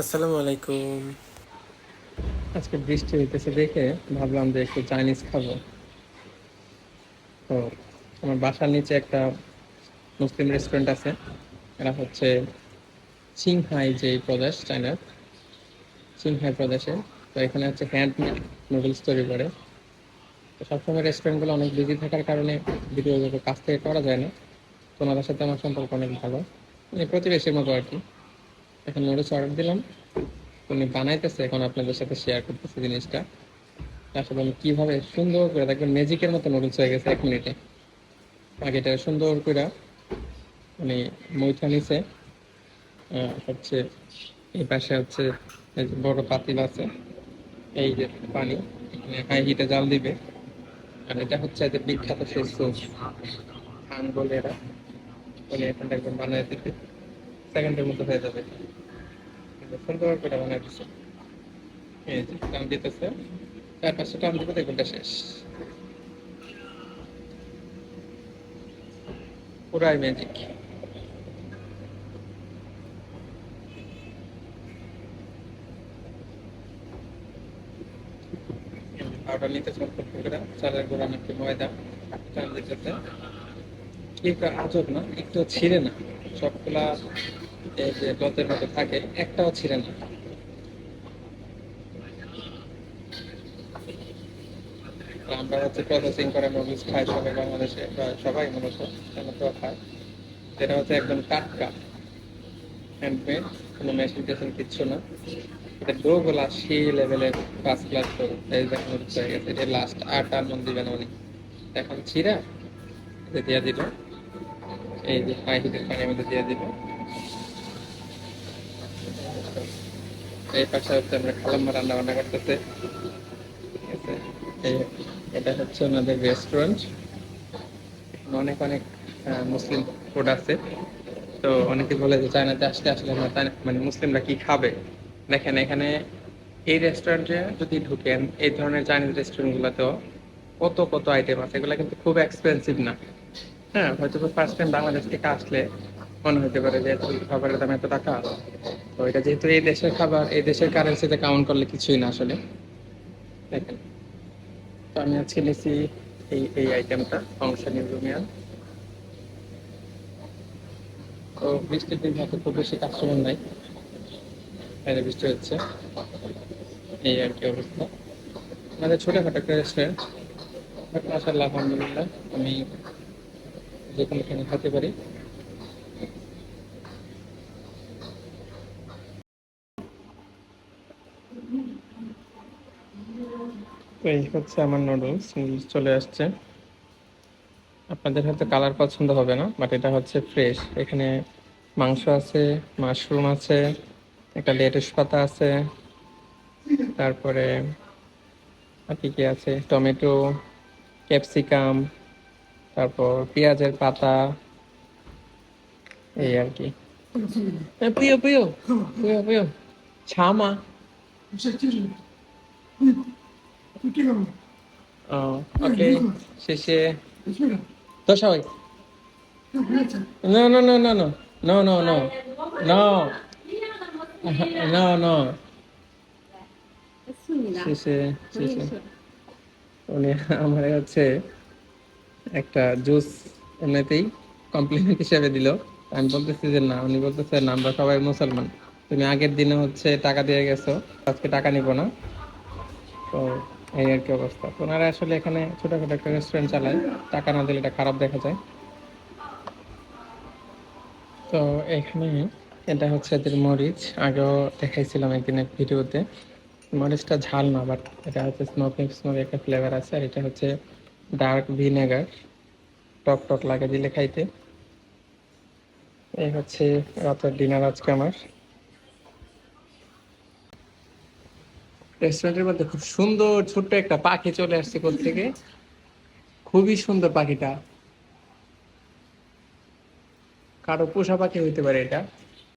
আসসালামু আলাইকুম। আজকে বৃষ্টি হইতেছে দেখে ভাবলাম যে একটু চাইনিজ খাব। তো আমার বাসার নিচে একটা মুসলিম রেস্টুরেন্ট আছে। এরা হচ্ছে চিংহাই যে প্রদেশ চায়নার চিংহাই প্রদেশে। তো এখানে হচ্ছে হ্যান্ডমেড নুডলস তৈরি করে। তো সবসময় রেস্টুরেন্টগুলো অনেক বিজি থাকার কারণে ভিডিওগুলো কাছ থেকে করা যায় না। তো ওনাদের সাথে আমার সম্পর্ক অনেক ভালো। মানে প্রতিবেশীর মতো আর কি। এখন নুডলস অর্ডার দিলাম। উনি বানাইতেছে এখন আপনাদের সাথে শেয়ার করতেছে জিনিসটা। আসলে আমি কীভাবে সুন্দর করে দেখবেন ম্যাজিকের মতো নুডলস হয়ে গেছে এক মিনিটে। আগে এটা সুন্দর করে মানে নিচে আহ, হচ্ছে এই পাশে হচ্ছে বড় পাতিল আছে। এই যে পানি হাই হিটে জাল দিবে। আর এটা হচ্ছে এদের বিখ্যাত সেই সস এরা। উনি এখানটা একদম বানাই দিবে সেকেন্ডের মতো হয়ে যাবে। কিন্তু সুন্দর করে বানাই দিচ্ছে এই যে, টান দিতেছে। চার পাঁচটা টান দিবে, দেখবেন এটা শেষ। পুরাই ম্যাজিক পাউডার নিতে চালের গোড়া নাকি ময়দা, টান দিতেছে। কি একটা আজব না, একটু ছিঁড়ে না। সবগুলা এই যে লতের মতো থাকে, একটাও ছিঁড়ে না। আমরা হচ্ছে প্রসেসিং করে নুডলস খাই সবাই বাংলাদেশে সবাই মূলত তো খায় যেটা হচ্ছে একদম টাটকা হ্যান্ডমেড কোনো মেশিন টেশিন কিচ্ছু না। এটা ডো গুলা সেই লেভেলের ফার্স্ট ক্লাস ডো এই দেখুন এটা লাস্ট আট আর মন দিবেন উনি। এখন ছিঁড়া দিয়ে দিল। এই যে মধ্যে দিয়ে এই পাশে হচ্ছে আমরা খালাম্মা রান্না বান্না করতেছে। এটা হচ্ছে ওনাদের রেস্টুরেন্ট অনেক অনেক মুসলিম ফুড আছে। তো অনেকে বলে যে চায়নাতে আসলে আসলে মানে মুসলিমরা কি খাবে? দেখেন, এখানে এই রেস্টুরেন্টে যদি ঢুকেন, এই ধরনের চাইনিজ রেস্টুরেন্টগুলোতেও কত কত আইটেম আছে। এগুলো কিন্তু খুব এক্সপেন্সিভ না। হ্যাঁ হয়তো ফার্স্ট টাইম বাংলাদেশ থেকে আসলে মনে হতে পারে যে এত খাবারের দাম এত টাকা। তো এটা যেহেতু এই দেশের খাবার, এই দেশের কারেন্সিতে কাউন্ট করলে কিছুই না আসলে। দেখেন। তো আমি আজকে নিয়েছি এই এই আইটেমটা ফাংশন রুমিয়ান। তো বৃষ্টির দিন হয়তো খুব বেশি কাস্টমার নাই। বাইরে বৃষ্টি হচ্ছে। এই আর কি অবস্থা। আমাদের ছোটখাটো একটা রেস্টুরেন্ট মাসাল্লাহ আলহামদুলিল্লাহ। আমি যে কোনোখানে খেতে পারি। তো এই হচ্ছে আমার নুডলস নুডলস চলে আসছে। আপনাদের হয়তো কালার পছন্দ হবে না বাট এটা হচ্ছে ফ্রেশ এখানে মাংস আছে মাশরুম আছে, একটা লেটুস পাতা আছে, তারপরে আর কি কি আছে? টমেটো ক্যাপসিকাম তারপর পেঁয়াজের পাতা এই আর কি পুয়ো পুয়ো পুয়ো পুয়ো ছামা ও ওকে শেষে তো সবাই No, no, no, no, no. No, no, no. No. No, no. শেষে শেষে উনি আমার হচ্ছে একটা জুস এমনিতেই কমপ্লিমেন্ট হিসেবে দিল। আমি বলতেছি যে, না। উনি বলতেছে, না, আমরা সবাই মুসলমান। তুমি আগের দিনে হচ্ছে টাকা দিয়ে গেছো, আজকে টাকা নিব না। তো এই আর কি অবস্থা। ওনারা আসলে এখানে ছোটখাটো একটা রেস্টুরেন্ট চালায়। টাকা না দিলে এটা খারাপ দেখা যায়। তো এখানে এটা হচ্ছে এদের মরিচ। আগেও দেখাইছিলাম একদিনের ভিডিওতে। মরিচটা ঝাল না, বাট এটা হচ্ছে স্মোকিং স্মোক একটা ফ্লেভার আছে। আর এটা হচ্ছে ডার্ক ভিনেগার, টক টক লাগে দিলে খাইতে। এই হচ্ছে রাতের ডিনার আজকে আমার। রেস্টুরেন্টের মধ্যে খুব সুন্দর ছোট্ট একটা পাখি চলে আসছে কোথা থেকে। খুবই সুন্দর পাখিটা। কারও পোষা পাখি হইতে পারে এটা।